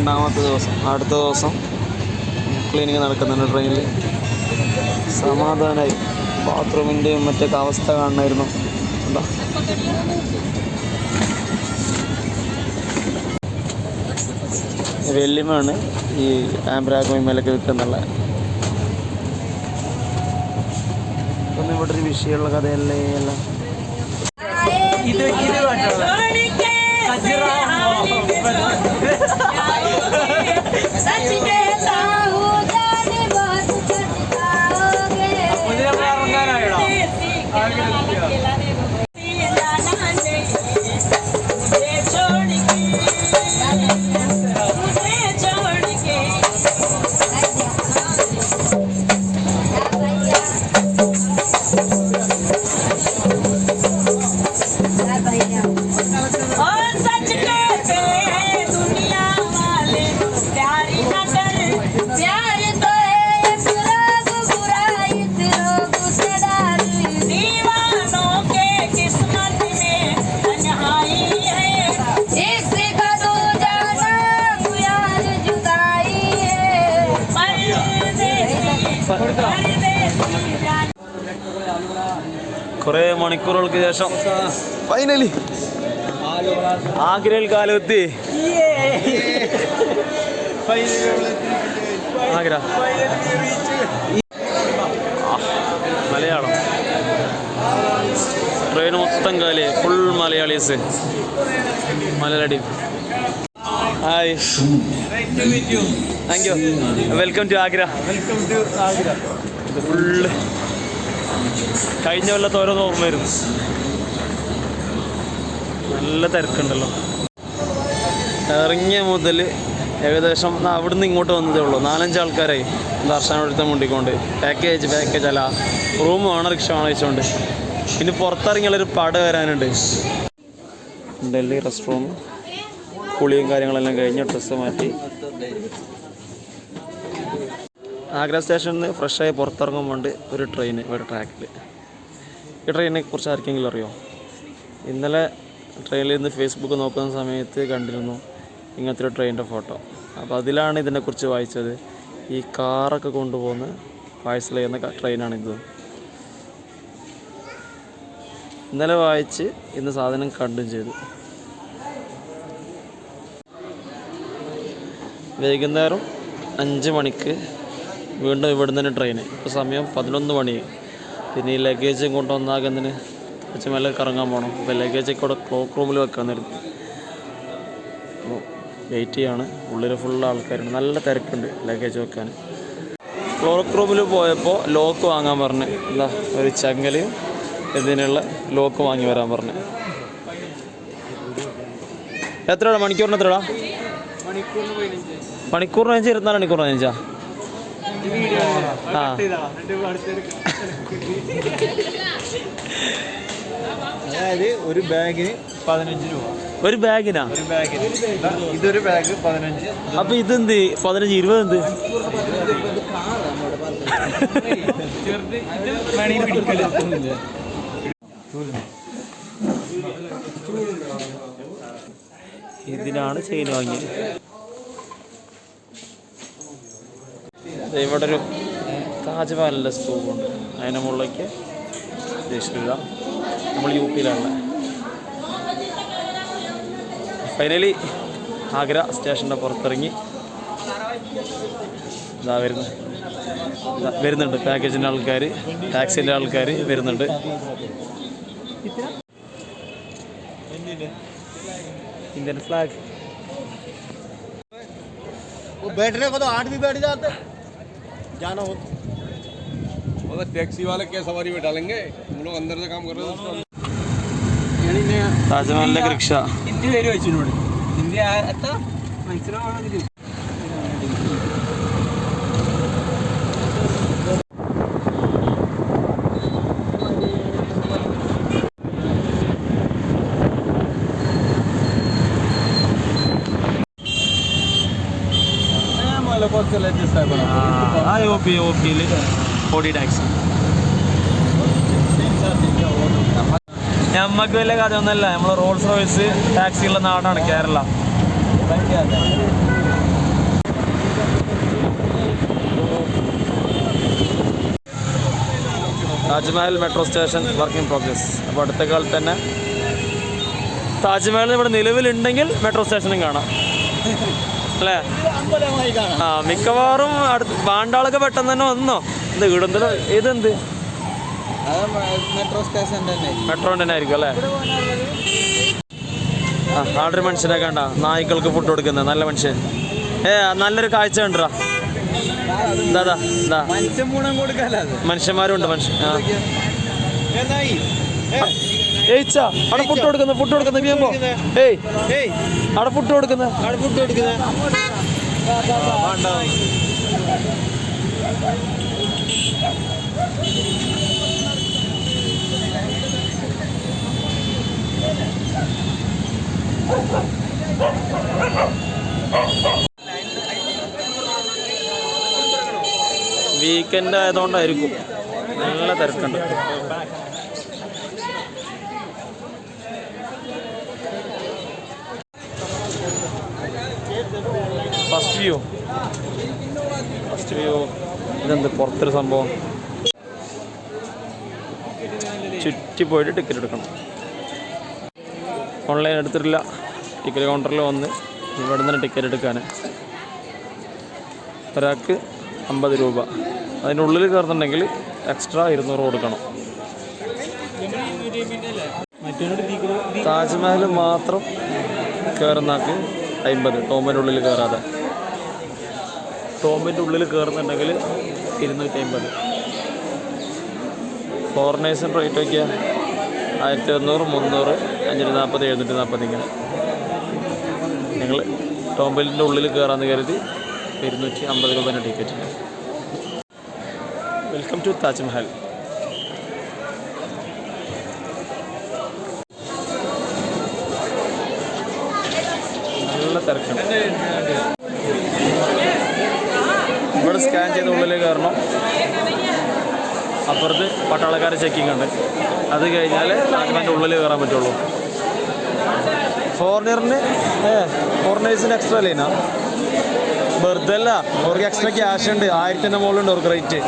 രണ്ടാമത്തെ ദിവസം അടുത്ത ദിവസം ക്ലീനിങ് നടക്കുന്നുണ്ട് ട്രെയിനിൽ സമാധാനമായി ബാത്റൂമിന്റെയും മറ്റൊക്കെ അവസ്ഥ കാണണമായിരുന്നു. എന്താ വെല്ലുമാണ് ഈ ആംബ്രാഗോയും മേലൊക്കെ വിൽക്കുന്നുള്ള ഒന്നും ഇവിടെ ഒരു വിഷയമുള്ള കഥയല്ലേ അല്ല ഇത് ഇത് केला दे दो കുറേ മണിക്കൂറുകൾക്ക് ശേഷം ഫൈനലി ആഗ്രയിൽ കാലമെത്തി ആഗ്ര. മലയാളം. ട്രെയിൻ മൊത്തം കാലി. Full Malayalis. Malayali hi. Thank you welcome to Agra. Welcome to Agra. Full കഴിഞ്ഞ കൊല്ലത്ത് ഓരോന്ന് ഓർമ്മ വരും നല്ല തിരക്കുണ്ടല്ലോ. ഇറങ്ങിയ മുതൽ ഏകദേശം അവിടെ അവിടുന്ന് ഇങ്ങോട്ട് വന്നതേ ഉള്ളൂ. നാലഞ്ച് ആൾക്കാരായി ദർശനം മുണ്ടിക്കൊണ്ട്. പാക്കേജ് പാക്കേജ് അല്ല. റൂം വേണം റിക്ഷ വേണം വെച്ചുകൊണ്ട് ഇനി പുറത്തിറങ്ങിയുള്ളൊരു പട വരാനുണ്ട്. ഡൽഹി റെസ്റ്റ് റൂം കുളിയും കാര്യങ്ങളെല്ലാം കഴിഞ്ഞ് ഡ്രസ്സ് മാറ്റി. ആഗ്ര സ്റ്റേഷനിൽ നിന്ന് ഫ്രഷായി പുറത്തിറങ്ങുമ്പോൾ ഒരു ട്രെയിൻ ഒരു ട്രാക്കിൽ ഈ ട്രെയിനിനെ കുറിച്ച് ആർക്കെങ്കിലും അറിയോ? ഇന്നലെ ട്രെയിനിൽ നിന്ന് ഫേസ്ബുക്ക് നോക്കുന്ന സമയത്ത് കണ്ടിരുന്നു ഇങ്ങനത്തെ ഒരു ട്രെയിനിന്റെ ഫോട്ടോ അപ്പോൾ അതിലാണ് ഇതിനെക്കുറിച്ച് വായിച്ചത്. ഈ കാറൊക്കെ കൊണ്ടുപോകുന്ന പാഴ്സൽ ചെയ്യുന്ന ട്രെയിനാണിത് ഇന്നലെ വായിച്ച് ഇന്ന് സാധനം കണ്ടും ചെയ്തു. വൈകുന്നേരം അഞ്ച് മണിക്ക് വീണ്ടും ഇവിടെ നിന്ന് ട്രെയിന് ഇപ്പോൾ സമയം പതിനൊന്ന് മണി. പിന്നെ ഈ ലഗേജും കൊണ്ടുവന്നാകുന്നതിന് കുറച്ച് മേലെ കറങ്ങാൻ പോകണം അപ്പോൾ ലഗേജൊക്കെ ഇവിടെ ക്ലോക്ക് റൂമിൽ വെക്കാൻ നേരത്തെ. അപ്പോൾ വെയിറ്റ് ചെയ്യാണ്. ഉള്ളിൽ ഫുൾ ആൾക്കാരുണ്ട്. നല്ല തിരക്കുണ്ട് ലഗേജ് വെക്കാൻ. ക്ലോക്ക് റൂമിൽ പോയപ്പോൾ ലോക്ക് വാങ്ങാൻ പറഞ്ഞു. എന്താ? ഒരു ചങ്ങലയും ഇതിനുള്ള ലോക്ക് വാങ്ങി വരാൻ പറഞ്ഞു. എത്രയാണ് മണിക്കൂറിന് എത്രയാണ് മണിക്കൂറിന് പതിനഞ്ച്. ഇരുപത്തിനാല് മണിക്കൂറിന് വീഡിയോ ആ. അതായത് ഒരു ബാഗിന് പതിനഞ്ച് രൂപ. ഒരു ബാഗിനാ? ഒരു ബാഗിന്. ഇതാ, ഇതൊരു ബാഗ് പതിനഞ്ച്. അപ്പൊ ഇതെന്ത്? പതിനഞ്ച് ഇരുപത് എന്ത്? ഇതിനാണ് ചെയിൻ വാങ്ങിയത് ദേ ഇവിടെ ഒരു താജ്മഹലിന്റെ സ്തൂപുണ്ട് അതിന് മുകളിലേക്ക് ജയിച്ചിട്ടില്ല നമ്മൾ യു പിയിലാണ്. ഫൈനലി ആഗ്ര സ്റ്റേഷന്റെ പുറത്തിറങ്ങി. ഇതാ വരുന്നത് വരുന്നുണ്ട്. പാക്കേജിന്റെ ആൾക്കാർ ടാക്സിന്റെ ആൾക്കാർ വരുന്നുണ്ട്. ഇന്ത്യൻ ഫ്ലാഗ് ബാറ്ററി ആട് ബി ബാറ്റ് जाना हो मतलब टैक्सी वाले क्या सवारी में डालेंगे हम लोग अंदर से काम कर रहे हैं उसका താജ്മഹലിലേക്ക് റിക്ഷ ഹിന്ദി പേര് വെച്ചിനോട് ഹിന്ദി എത്ര മനസ്സിലാവണമെങ്കിൽ ચાલે બસ ચાલે છે સાહેબ હા એ ઓપી ઓપી ടാക്സി നമ്മക്ക് വല്ല റോൾസ് റോയ്സ് നാടാണ് Kerala. Taj Mahal metro station working progress അപ്പോൾ അടുത്ത കാലത്ത് തന്നെ താജ്മഹൽ ഇവിടെ നിലവിലുണ്ടെങ്കിൽ മെട്രോ സ്റ്റേഷനും കാണാം. അല്ലേ? ആ മിക്കവാറും അടുത്ത് പാണ്ടാളൊക്കെ പെട്ടെന്ന് തന്നെ വന്നോ? എന്ത് ഇവിടെന്തോ ഇതെന്ത്? മെട്രോ സ്റ്റേഷൻ തന്നെ മെട്രോ തന്നെ ആയിരിക്കും അല്ലേ? ആ ആടൊരു മനുഷ്യനെ കണ്ട. നായ്ക്കൾക്ക് ഫുഡ് കൊടുക്കുന്നത് നല്ല മനുഷ്യൻ. ഏ നല്ലൊരു കാഴ്ച കണ്ടാ കൊടുക്കാല്ലോ അത്? മനുഷ്യന്മാരുണ്ട് മനുഷ്യൻ ഏയ്ച്ചാ അവിടെ ഫുഡ് കൊടുക്കുന്ന ഫുഡ് കൊടുക്കുന്ന വീമ്പോ ഏയ് ഏയ്. അവിടെ ഫുഡ് കൊടുക്കുന്ന. ഫുഡ് കൊടുക്കുന്നത് വീക്കെൻഡ് ആയതുകൊണ്ടായിരിക്കും. നല്ല തിരക്കുണ്ട്. ഫസ്റ്റ് വ്യൂ ഇതെന്ത് പുറത്തൊരു സംഭവം? ചുറ്റി പോയിട്ട് ടിക്കറ്റ് എടുക്കണം. ഓൺലൈൻ എടുത്തിട്ടില്ല. ടിക്കറ്റ് കൗണ്ടറിൽ വന്ന് ഇവിടെ നിന്ന് ടിക്കറ്റ് എടുക്കാൻ ഒരാൾക്ക് അമ്പത് രൂപ. അതിനുള്ളിൽ കയറുന്നുണ്ടെങ്കിൽ എക്സ്ട്രാ ഇരുന്നൂറ് കൊടുക്കണം. താജ്മഹൽ മാത്രം കയറുന്നാക്ക് അമ്പത്. ടോമിനുള്ളിൽ കയറാതെ. ടോമിന്റെ ഉള്ളിൽ കയറുന്നുണ്ടെങ്കിൽ ഇരുന്നൂറ്റി അമ്പത് ഫോറിനേഴ്സിന്റെ റേറ്റ് ഒക്കെ ആയിരത്തി എണ്ണൂറ് മുന്നൂറ് അഞ്ഞൂറ്റി നാൽപ്പത് എഴുന്നൂറ്റി നാൽപ്പത് ഇങ്ങനെ. നിങ്ങൾ ടോംബലിന്റെ ഉള്ളിൽ കയറാമെന്ന് കരുതി ഇരുന്നൂറ്റി അമ്പത് രൂപേന്റെ ടിക്കറ്റ് വെൽക്കം ടു താജ്മഹൽ നല്ല തിരക്കുണ്ട് ഇവിടെ സ്കാൻ ചെയ്ത് ഉള്ളിൽ കയറണം അപ്പുറത്ത് പട്ടാളക്കാരെ ചെക്കിംഗ് ഉണ്ട്. അത് കഴിഞ്ഞാൽ ആത്മാന്റെ ഉള്ളിൽ കയറാൻ പറ്റുള്ളൂ. ഫോറിനറിന് ഏ ഫോറിനേഴ്സിന് എക്സ്ട്രാ ലൈനാ വെറുതെ അല്ല അവർക്ക് എക്സ്ട്രാ ക്യാഷ് ഉണ്ട്. ആയിരത്തിന്റെ മുകളിലുണ്ട് അവർക്ക് റേറ്റ്